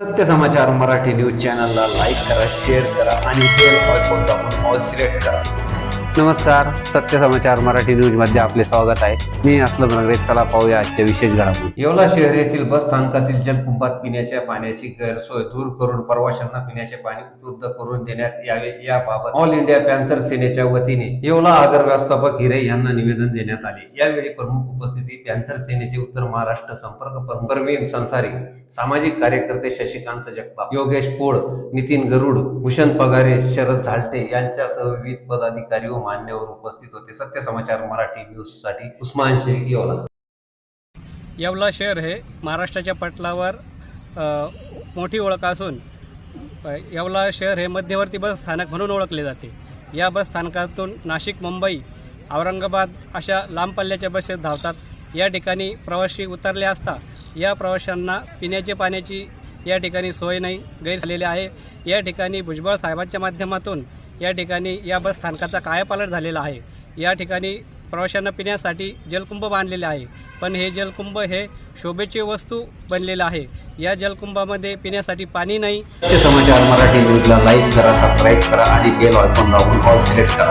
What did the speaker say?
सत्य समाचार मराठी न्यूज चॅनलला लाईक करा शेअर करा आणि बेल आयकॉन दाबून ऑल सिलेक्ट करा. नमस्कार सत्य समाचार मराठी न्यूजमध्ये आपले स्वागत आहे. मी असलम नगरे चला पाहूया आजच्या विशेष घडामोडी. येवला शहर येथील बस स्थानकातील जलकुंभात पिण्याच्या पाण्याची गैरसोय दूर करून प्रवाशांना पिण्याचे पाणी उपलब्ध करून देण्यात यावे याबाबत ऑल इंडिया पॅन्थर सेनेच्या वतीने येवला आगर व्यवस्थापक हिरे यांना निवेदन देण्यात आले. यावेळी प्रमुख उपस्थिती पॅन्थर सेनेचे उत्तर महाराष्ट्र संपर्क प्रमुख परवीन संसारी सामाजिक कार्यकर्ते शशिकांत जगताप योगेश पोळ नितीन गरुड भूषण पगारे शरद झालटे यांच्यासह विविध पदाधिकारी व मान्यवर उपस्थित होते. सत्य समाचार मराठी न्यूजसाठी उस्मान शेख येवला. येवला शहर हे महाराष्ट्राच्या पटलावर मोठी ओळख असून येवला शहर हे मध्यवर्ती बस स्थानक म्हणून ओळखले जाते. या बस स्थानकातून नाशिक मुंबई औरंगाबाद अशा लांब पल्ल्याच्या बसेस धावतात. या ठिकाणी प्रवासी उतरले असता या प्रवाशांना पिण्याचे पाण्याची या ठिकाणी सोय नाही गैर झालेली आहे. या ठिकाणी भुजबळ साहेबांच्या माध्यमातून या ठिकाणी या बस स्थानकाचा कायापालट झालेला आहे. या ठिकाणी प्रवाशांना पिण्यासाठी जलकुंभ बांधलेले आहे. पण हे जलकुंभ हे शोभेची वस्तू बनलेलं आहे. या जलकुंभामध्ये पिण्यासाठी पाणी नाही. समाचार मराठी न्यूजला लाईक करा सबस्क्राईब करा आणि बेल आयकॉन दाबून ऑल सिलेक्ट करा.